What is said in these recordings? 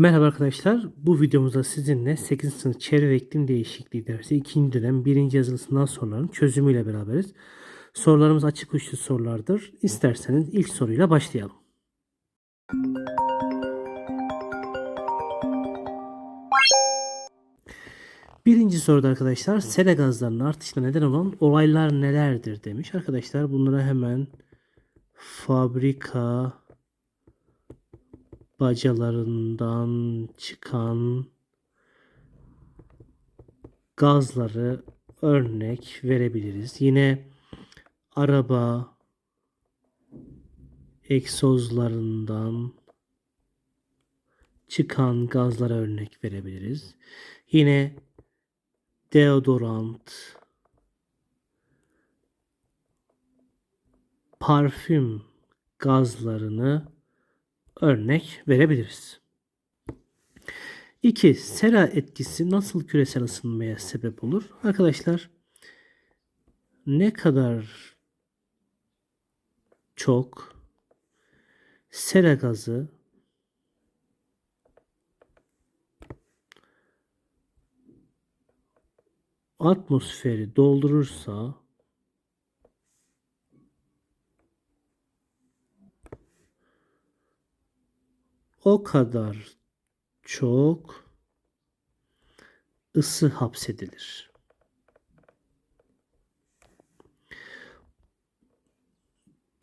Merhaba arkadaşlar. Bu videomuzda sizinle 8. sınıf çevre ve iklim değişikliği dersi 2. dönem 1. yazılı sınav sorularının çözümüyle beraberiz. Sorularımız açık uçlu sorulardır. İsterseniz ilk soruyla başlayalım. Birinci soruda arkadaşlar sera gazlarının artışına neden olan olaylar nelerdir demiş. Arkadaşlar bunlara hemen fabrika bacalarından çıkan gazları örnek verebiliriz. Yine araba egzozlarından çıkan gazlara örnek verebiliriz. Yine deodorant, parfüm gazlarını örnek verebiliriz. 2. Sera etkisi nasıl küresel ısınmaya sebep olur? Arkadaşlar ne kadar çok sera gazı atmosferi doldurursa o kadar çok ısı hapsedilir.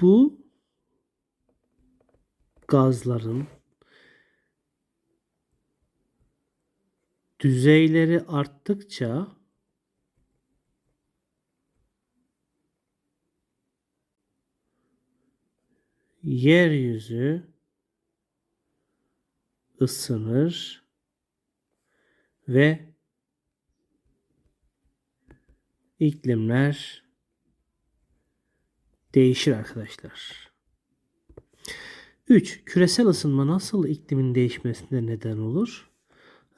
Bu gazların düzeyleri arttıkça yeryüzü ısınır ve iklimler değişir arkadaşlar. 3. Küresel ısınma nasıl iklimin değişmesine neden olur?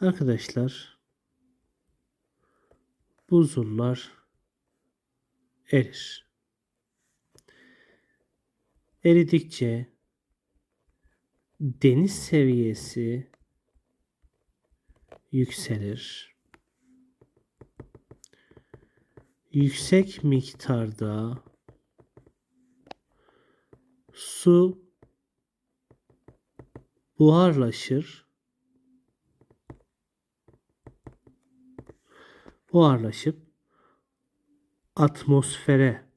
Arkadaşlar buzullar erir. Eridikçe deniz seviyesi yükselir. Yüksek miktarda su buharlaşır. Buharlaşıp atmosfere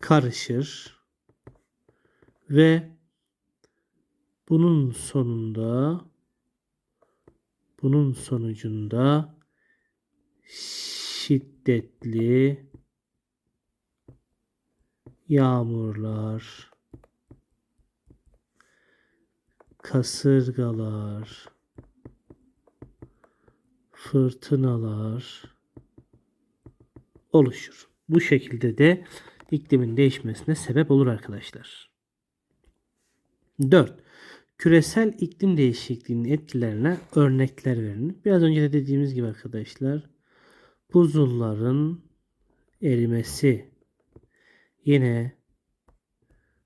karışır ve bunun sonunda bunun sonucunda şiddetli yağmurlar, kasırgalar, fırtınalar oluşur. Bu şekilde de iklimin değişmesine sebep olur arkadaşlar. 4. Küresel iklim değişikliğinin etkilerine örnekler verin. Biraz önce de dediğimiz gibi arkadaşlar buzulların erimesi yine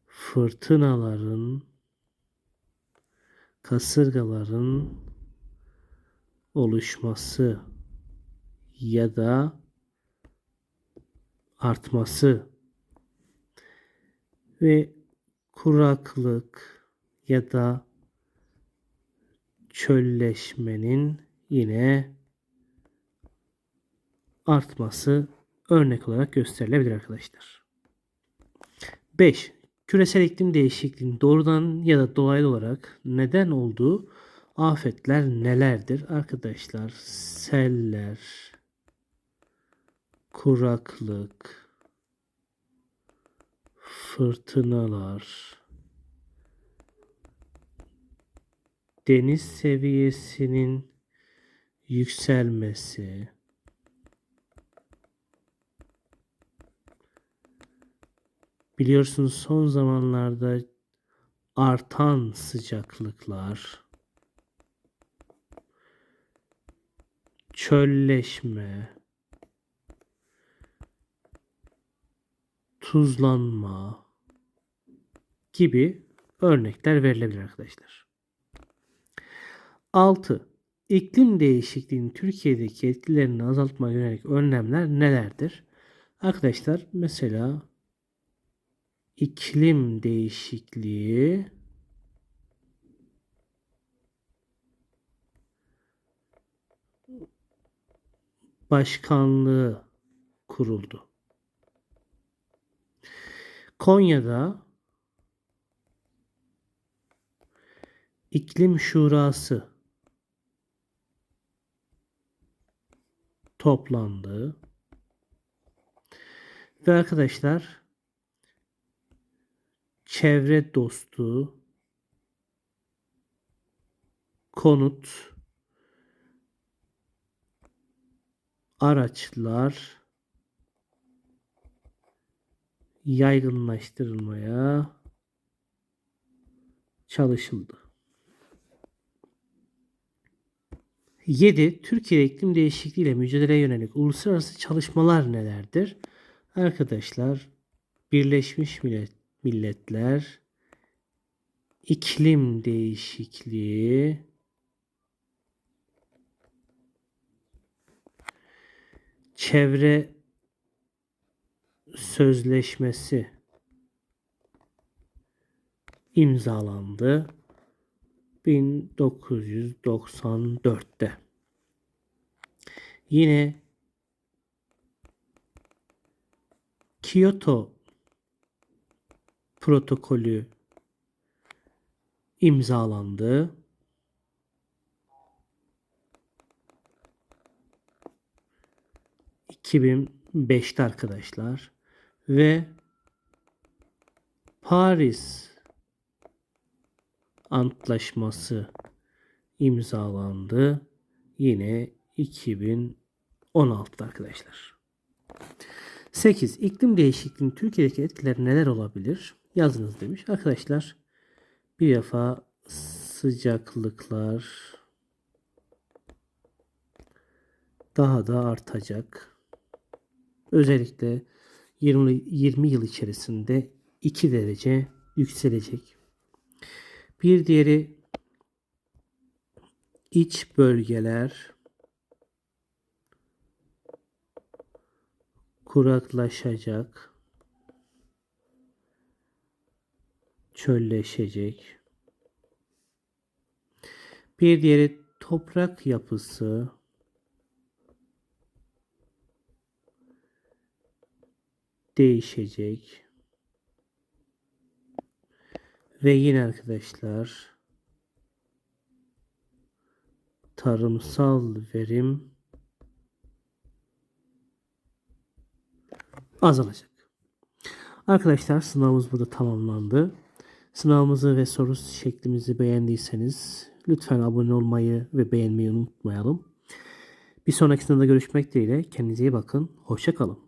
fırtınaların kasırgaların oluşması ya da artması ve kuraklık ya da çölleşmenin yine artması örnek olarak gösterilebilir arkadaşlar. 5. Küresel iklim değişikliğinin doğrudan ya da dolaylı olarak neden olduğu afetler nelerdir? Arkadaşlar seller, kuraklık, fırtınalar, deniz seviyesinin yükselmesi, biliyorsunuz son zamanlarda artan sıcaklıklar, çölleşme, tuzlanma gibi örnekler verilebilir arkadaşlar. 6. İklim değişikliğinin Türkiye'deki etkilerini azaltmaya yönelik önlemler nelerdir? Arkadaşlar mesela iklim değişikliği başkanlığı kuruldu. Konya'da iklim şurası toplandı. Ve arkadaşlar çevre dostu konut araçlar yaygınlaştırılmaya çalışıldı. 7. Türkiye iklim değişikliği ile mücadeleye yönelik uluslararası çalışmalar nelerdir? Arkadaşlar Birleşmiş Millet, Milletler iklim değişikliği çevre sözleşmesi imzalandı 1994'te. Yine Kyoto protokolü imzalandı. ...2005'te arkadaşlar. Ve... Paris Antlaşması imzalandı. Yine 2016'da arkadaşlar. 8. İklim değişikliğinin Türkiye'deki etkileri neler olabilir? Yazınız demiş. Arkadaşlar bir defa sıcaklıklar daha da artacak. Özellikle 20, 20 yıl içerisinde 2 derece yükselecek. Bir diğeri iç bölgeler kuraklaşacak, çölleşecek. Bir diğeri toprak yapısı değişecek. Ve yine arkadaşlar tarımsal verim azalacak. Arkadaşlar sınavımız burada tamamlandı. Sınavımızı ve soru şeklimizi beğendiyseniz lütfen abone olmayı ve beğenmeyi unutmayalım. Bir sonraki sınavda görüşmek dileğiyle. Kendinize iyi bakın. Hoşçakalın.